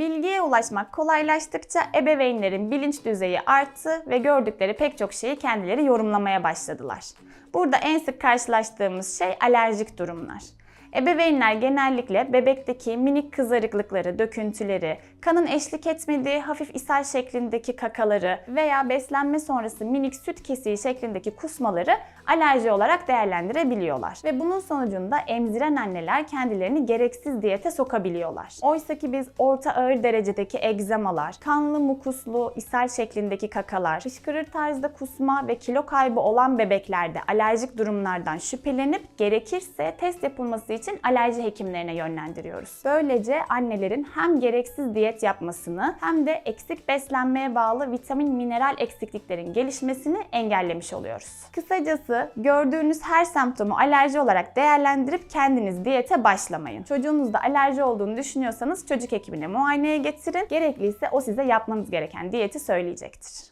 Bilgiye ulaşmak kolaylaştıkça ebeveynlerin bilinç düzeyi arttı ve gördükleri pek çok şeyi kendileri yorumlamaya başladılar. Burada en sık karşılaştığımız şey alerjik durumlar. Ebeveynler genellikle bebekteki minik kızarıklıkları, döküntüleri, kanın eşlik etmediği hafif ishal şeklindeki kakaları veya beslenme sonrası minik süt kesiği şeklindeki kusmaları alerji olarak değerlendirebiliyorlar. Ve bunun sonucunda emziren anneler kendilerini gereksiz diyete sokabiliyorlar. Oysa ki biz orta ağır derecedeki egzamalar, kanlı mukuslu, ishal şeklindeki kakalar, fışkırır tarzda kusma ve kilo kaybı olan bebeklerde alerjik durumlardan şüphelenip gerekirse test yapılması için alerji hekimlerine yönlendiriyoruz. Böylece annelerin hem gereksiz diyet yapmasını hem de eksik beslenmeye bağlı vitamin mineral eksikliklerin gelişmesini engellemiş oluyoruz. Kısacası gördüğünüz her semptomu alerji olarak değerlendirip kendiniz diyete başlamayın. Çocuğunuzda alerji olduğunu düşünüyorsanız çocuk hekimine muayeneye getirin. Gerekliyse o size yapmanız gereken diyeti söyleyecektir.